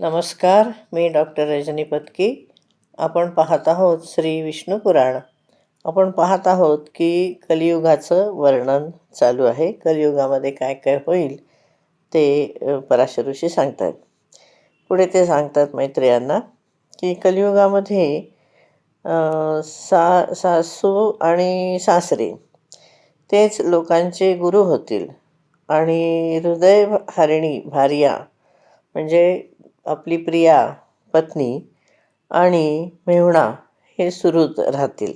नमस्कार मी डॉक्टर रजनी पत्की. आपण पाहत आहोत श्री विष्णू पुराण. आपण पाहत आहोत की कलियुगाचं वर्णन चालू आहे. कलियुगामध्ये काय काय होईल ते पराशर ऋषी सांगतात. पुढे ते सांगतात मैत्रियांना की कलियुगामध्ये सा सासू आणि सासरे तेच लोकांचे गुरु होतील. आणि हृदय हरिणी भार्या म्हणजे आपली प्रिया पत्नी आणि मेहुणा हे सुरूच राहतील.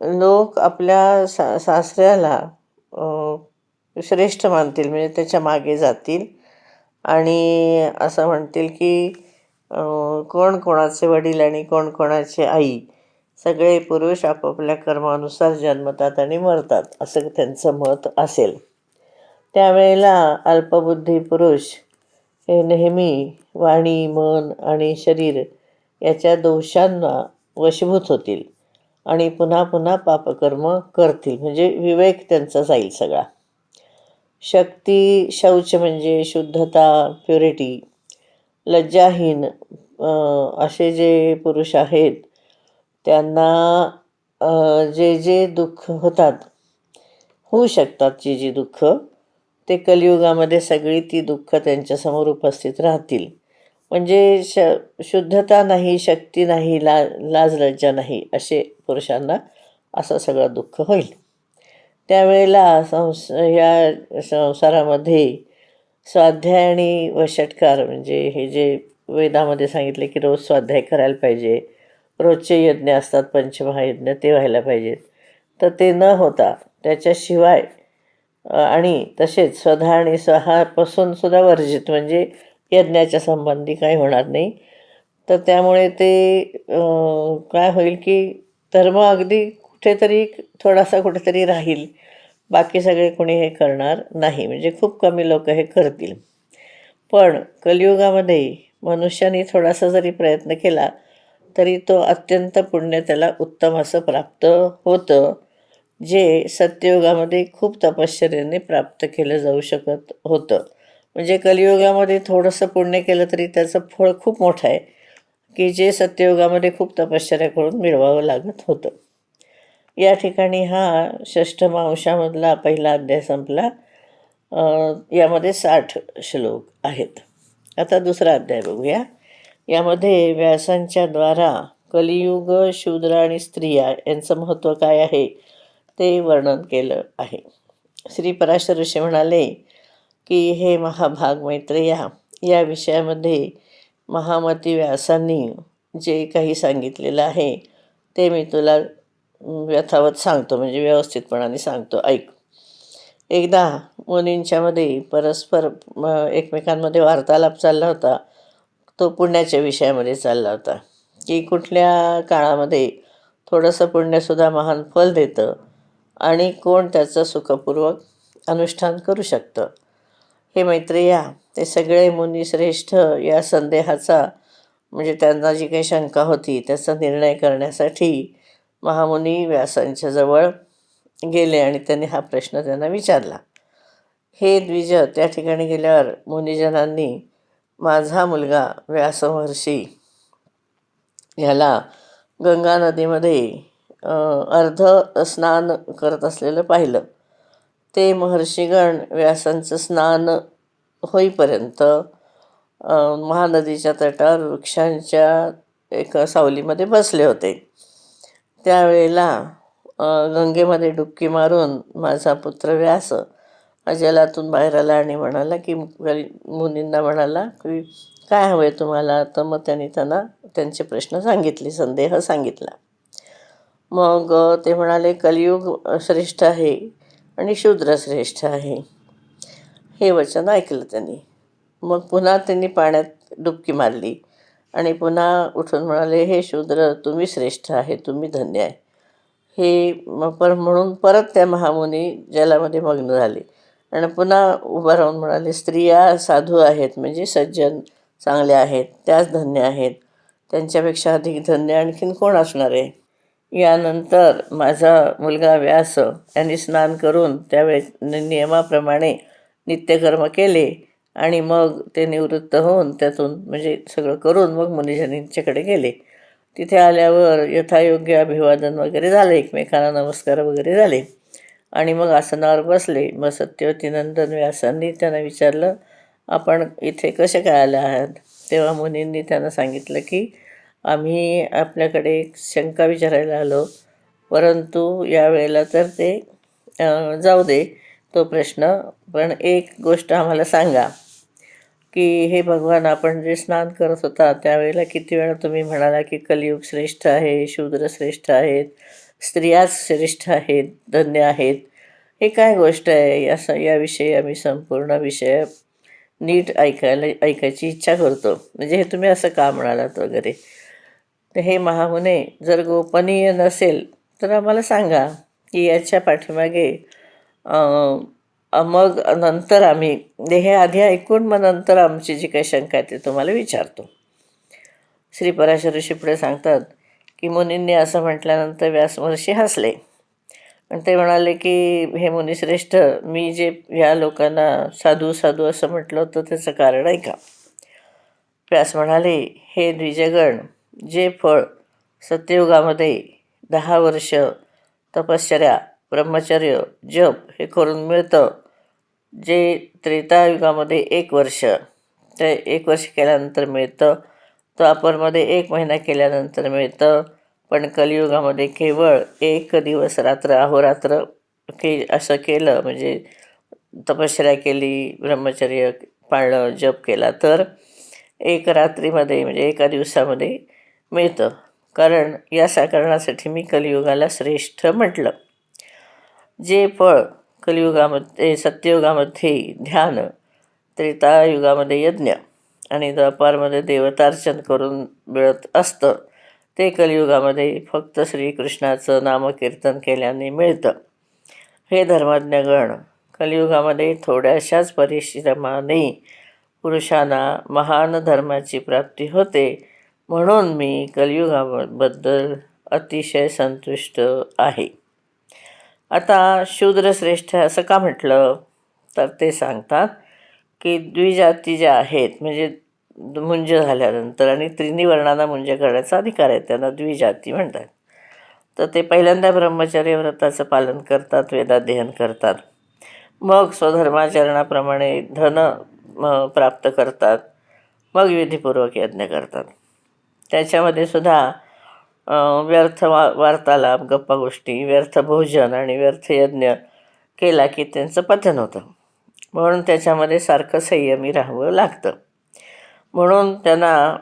लोक आपल्या सा सासऱ्याला श्रेष्ठ मानतील म्हणजे त्याच्यामागे जातील आणि असं म्हणतील की कोण कोणाचे वडील आणि कोण कोणाची आई सगळे पुरुष आपापल्या कर्मानुसार जन्मतात आणि मरतात असं त्यांचं मत असेल. त्यावेळेला अल्पबुद्धी पुरुष हे नेहमी वाणी मन आणि शरीर याच्या दोषांना वशीभूत होतील आणि पुन्हा पुन्हा पापकर्म करतील. म्हणजे विवेक त्यांचा जाईल सगळा. शक्ती शौच म्हणजे शुद्धता प्युरिटी लज्जाहीन असे जे पुरुष आहेत त्यांना जे जे दुःख होतात होऊ शकतात जी जी दुःख ते कलियुगामध्ये सगळी ती दुःख त्यांच्यासमोर उपस्थित राहतील. म्हणजे श शुद्धता नाही शक्ती नाही ला लाज लज्जा नाही असे पुरुषांना असं सगळं दुःख होईल. त्यावेळेला संस या संसारामध्ये स्वाध्याय आणि वषटकार म्हणजे हे जे वेदामध्ये सांगितले की रोज स्वाध्याय करायला पाहिजे रोजचे यज्ञ असतात पंचमहायज्ञ ते व्हायला पाहिजेत. तर ते न होता त्याच्याशिवाय आणि तसेच स्वधा आणि स्वहापासून सुद्धा वर्जित म्हणजे यज्ञाच्या संबंधी काही होणार नाही. तर त्यामुळे ते काय होईल की धर्म अगदी कुठेतरी थोडासा कुठेतरी राहील. बाकी सगळे कोणी हे करणार नाही. म्हणजे खूप कमी लोक हे करतील. पण कलियुगामध्ये मनुष्याने थोडासा जरी प्रयत्न केला तरी तो अत्यंत पुण्य त्याला उत्तम असं प्राप्त होतं. जे सत्ययुगामध्ये खूप तपश्चर्याने प्राप्त केलं जाऊ शकत होतं. म्हणजे कलियुगामध्ये थोडंसं पुण्य केलं तरी त्याचं फळ खूप मोठं आहे की जे सत्ययुगामध्ये खूप तपश्चर्या करून मिळवावं लागत होतं. या ठिकाणी हा षष्ठमांशामधला पहिला अध्याय संपला. यामध्ये साठ श्लोक आहेत. आता दुसरा अध्याय बघूया. यामध्ये व्यासांच्या द्वारा कलियुग शूद्र आणि स्त्रिया यांचं महत्त्व काय आहे? ते वर्णन केलं आहे. श्री पराशर ऋषी म्हणाले की हे महाभाग मैत्रेया या विषयामध्ये महामती व्यासांनी जे काही सांगितलेलं आहे ते मी तुला व्यथावत यथावत सांगतो म्हणजे व्यवस्थितपणाने सांगतो. ऐक. एकदा मुनींच्यामध्ये परस्पर एकमेकांमध्ये वार्तालाप चालला होता. तो पुण्याच्या विषयामध्ये चालला होता. की कुठल्या काळामध्ये थोडंसं पुण्यसुद्धा महान फल देतं आणि कोण त्याचं सुखपूर्वक अनुष्ठान करू शकतं. हे मैत्रिया ते सगळे मुनी श्रेष्ठ या संदेहाचा म्हणजे त्यांना जी काही शंका होती त्याचा निर्णय करण्यासाठी महामुनी व्यासांच्या जवळ गेले आणि त्यांनी हा प्रश्न त्यांना विचारला. हे द्विज त्या ठिकाणी गेल्यावर मुनिजनांनी माझा मुलगा व्यासमहर्षी ह्याला गंगा नदीमध्ये अर्ध स्नान करत असलेलं पाहिलं. ते महर्षीगण व्यासांचं स्नान होईपर्यंत महानदीच्या तटावर वृक्षांच्या एका सावलीमध्ये बसले होते. त्यावेळेला गंगेमध्ये डुबकी मारून माझा पुत्र व्यास जलातून बाहेर आला आणि म्हणाला की मुनींना म्हणाला की काय हवं आहे तुम्हाला? तर मग त्यांनी त्यांना त्यांचे प्रश्न सांगितले संदेह सांगितला. मग ते म्हणाले कलियुग श्रेष्ठ आहे आणि शूद्र श्रेष्ठ आहे. हे वचन ऐकलं त्यांनी. मग पुन्हा त्यांनी पाण्यात डुबकी मारली आणि पुन्हा उठून म्हणाले हे शूद्र तुम्ही श्रेष्ठ आहे तुम्ही धन्य आहे. हे पर म्हणून परत त्या महामुनी जलामध्ये मग्न झाले आणि पुन्हा उभं राहून म्हणाले स्त्रिया साधू आहेत म्हणजे सज्जन चांगल्या आहेत त्याच धन्य आहेत. त्यांच्यापेक्षा अधिक धन्य आणखीन कोण असणार आहे? यानंतर माझा मुलगा व्यास यांनी स्नान करून त्यावेळेस नियमाप्रमाणे नित्यकर्म केले आणि मग ते निवृत्त होऊन त्यातून म्हणजे सगळं करून मग मुनिजनींच्याकडे गेले. तिथे आल्यावर यथायोग्य अभिवादन वगैरे झालं एकमेकांना नमस्कार वगैरे झाले. आणि मग आसनावर बसले. मग सत्यवतीनंदन व्यासांनी त्यांना विचारलं आपण इथे कसे काय आले आहात? तेव्हा मुनींनी त्यांना सांगितलं की आम्ही आपल्याकडे एक शंका विचारायला आलो. परंतु यावेळेला तर ते जाऊ दे तो प्रश्न. पण एक गोष्ट आम्हाला सांगा की हे भगवान आपण जे स्नान करत होता त्यावेळेला किती वेळा तुम्ही म्हणाला की कलियुग श्रेष्ठ आहे शूद्र श्रेष्ठ आहेत स्त्रियाच श्रेष्ठ आहेत धन्य आहेत? हे काय गोष्ट आहे? असं याविषयी आम्ही संपूर्ण विषय नीट ऐकायला ऐकायची इच्छा करतो. म्हणजे हे तुम्ही असं का म्हणालात वगैरे? तर हे महामुने जर गोपनीय नसेल तर आम्हाला सांगा की याच्या पाठीमागे मग नंतर आम्ही हे आधी ऐकून मग नंतर आमची जी काही शंका आहे ती तुम्हाला विचारतो. श्री पराशर ऋषी पुढे सांगतात की मुनींनी असं म्हटल्यानंतर व्यासमहर्षी हसले. आणि ते म्हणाले की हे मुनिश्रेष्ठ मी जे ह्या लोकांना साधू साधू असं म्हटलं होतं त्याचं कारण आहे का? व्यास म्हणाले हे द्विजगण जे फळ सत्ययुगामध्ये दहा वर्ष तपश्चर्या ब्रह्मचर्य जप हे करून मिळतं जे त्रेतायुगामध्ये एक वर्ष ते एक वर्ष केल्यानंतर मिळतं द्वापरमध्ये एक महिना केल्यानंतर मिळतं. पण कलियुगामध्ये केवळ एक दिवस रात्र अहोरात्र के असं केलं म्हणजे तपश्चर्या केली ब्रह्मचर्य पाळलं जप केला तर एक रात्रीमध्ये म्हणजे एका दिवसामध्ये मिळतं. कारण या साकारणासाठी मी कलियुगाला श्रेष्ठ म्हटलं. जे फळ कलियुगामध्ये सत्ययुगामध्ये ध्यान त्रेतायुगामध्ये यज्ञ आणि द्वापारमध्ये देवतार्चन करून मिळत असतं ते कलियुगामध्ये फक्त श्रीकृष्णाचं नामकीर्तन केल्याने मिळतं. हे धर्मज्ञगण कलियुगामध्ये थोड्याशाच परिश्रमाने पुरुषांना महान धर्माची प्राप्ती होते म्हणून मी कलियुगाबद्दल अतिशय संतुष्ट आहे. आता शूद्रश्रेष्ठ असं का म्हटलं? तर ते सांगतात की द्विजाती ज्या आहेत म्हणजे मुंज झाल्यानंतर आणि त्रिनी वर्णांना मुंज करण्याचा अधिकार आहे त्यांना द्विजाती म्हणतात. तर ते पहिल्यांदा ब्रह्मचर्य व्रताचं पालन करतात वेदाध्ययन करतात. मग स्वधर्माचरणाप्रमाणे धन प्राप्त करतात. मग विधीपूर्वक यज्ञ करतात. त्याच्यामध्ये सुद्धा व्यर्थ वा वार्तालाप गप्पा गोष्टी व्यर्थ भोजन आणि व्यर्थ यज्ञ केला की त्यांचं पतन होतं. म्हणून त्याच्यामध्ये सारखं संयमी राहावं लागतं. म्हणून त्यांना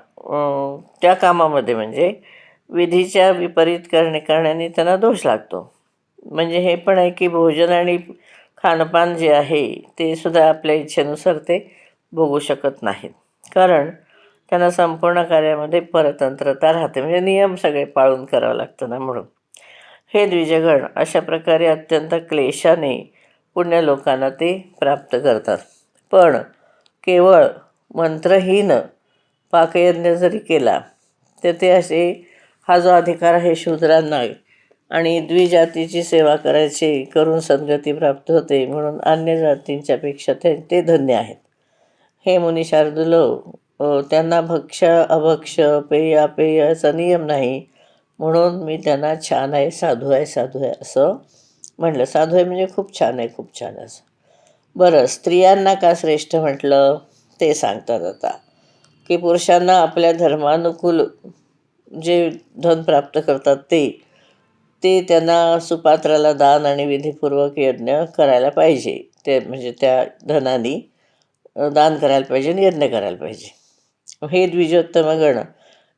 त्या कामामध्ये म्हणजे विधीच्या विपरीत करणे करण्याने त्यांना दोष लागतो. म्हणजे हे पण आहे की भोजन आणि खानपान जे आहे ते सुद्धा आपल्या इच्छेनुसार ते भोगू शकत नाहीत. कारण त्यांना संपूर्ण कार्यामध्ये परतंत्रता राहते. म्हणजे नियम सगळे पाळून करावं लागतं ना म्हणून. हे द्विजगण अशा प्रकारे अत्यंत क्लेशाने पुण्य लोकांना ते प्राप्त करतात. पण केवळ मंत्रहीन पाकयज्ञ जरी केला तर ते असे हा जो अधिकार आहे शूद्रांना आहे आणि द्विजातीची सेवा करायची करून सद्गती प्राप्त होते म्हणून अन्य जातींच्यापेक्षा ते ते धन्य आहेत. हे मुनी शार्दूलो त्यांना भक्ष अभक्ष पेय अपेय असा नियम नाही. म्हणून मी त्यांना छान आहे साधू आहे साधू आहे असं म्हटलं. साधू आहे म्हणजे खूप छान आहे खूप छान असं. बरं स्त्रियांना का श्रेष्ठ म्हटलं? ते सांगतात आता. की पुरुषांना आपल्या धर्मानुकूल जे धन प्राप्त करतात ते ते त्यांना सुपात्राला दान आणि विधीपूर्वक यज्ञ करायला पाहिजे. ते म्हणजे त्या धनानी दान करायला पाहिजे आणि यज्ञ करायला पाहिजे. हे द्विजोत्तम गण.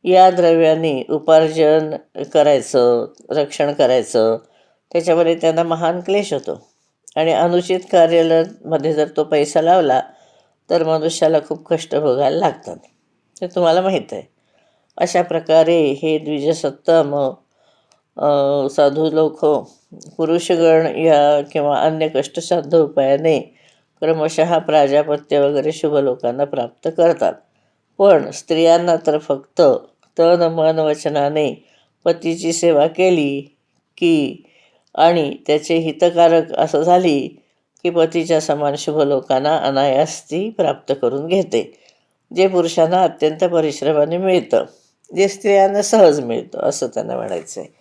या द्रव्याने उपार्जन करायचं रक्षण करायचं. त्याच्यामध्ये त्यांना महान क्लेश होतो. आणि अनुचित कार्यालयामध्ये जर तो पैसा लावला तर मनुष्याला खूप कष्ट भोगायला लागतात. ते तुम्हाला माहीत आहे. अशा प्रकारे हे द्विजसत्तम साधू लोक पुरुषगण या किंवा अन्य कष्टसाध्य उपायाने क्रमशः प्राजापत्य वगैरे शुभ लोकांना प्राप्त करतात. पण स्त्रियांना तर फक्त तन मन वचनाने पतीची सेवा केली की आणि त्याचे हितकारक असं झाली की पतीच्या समान शुभ लोकांना अनायास ती प्राप्त करून घेते जे पुरुषांना अत्यंत परिश्रमाने मिळतं जे स्त्रियांना सहज मिळतं असं त्यांना म्हणायचं आहे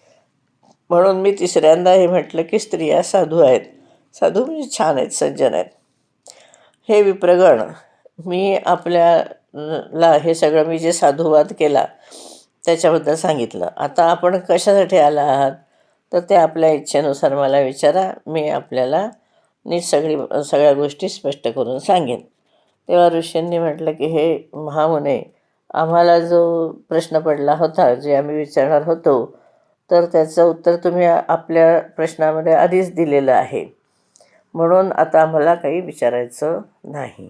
म्हणून मी तिसऱ्यांदा हे म्हटलं की स्त्रिया साधू आहेत. साधू म्हणजे छान आहेत सज्जन आहेत. हे विप्रगण मी आपल्या ला हे सगळं मी जे साधुवाद केला त्याच्याबद्दल सांगितलं. आता आपण कशासाठी आला आहात? तर ते आपल्या इच्छेनुसार मला विचारा. मी आपल्याला नीट सगळी सगळ्या गोष्टी स्पष्ट करून सांगेन. तेव्हा ऋषींनी म्हटलं की हे महामुने आम्हाला जो प्रश्न पडला होता जे आम्ही विचारणार होतो तर त्याचं उत्तर तुम्ही आपल्या प्रश्नामध्ये आधीच दिलेलं आहे. म्हणून आता आम्हाला काही विचारायचं नाही.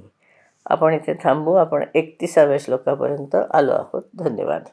आपण इथे थांबू. आपण एकतीसाव्या श्लोकापर्यंत आलो आहोत. धन्यवाद.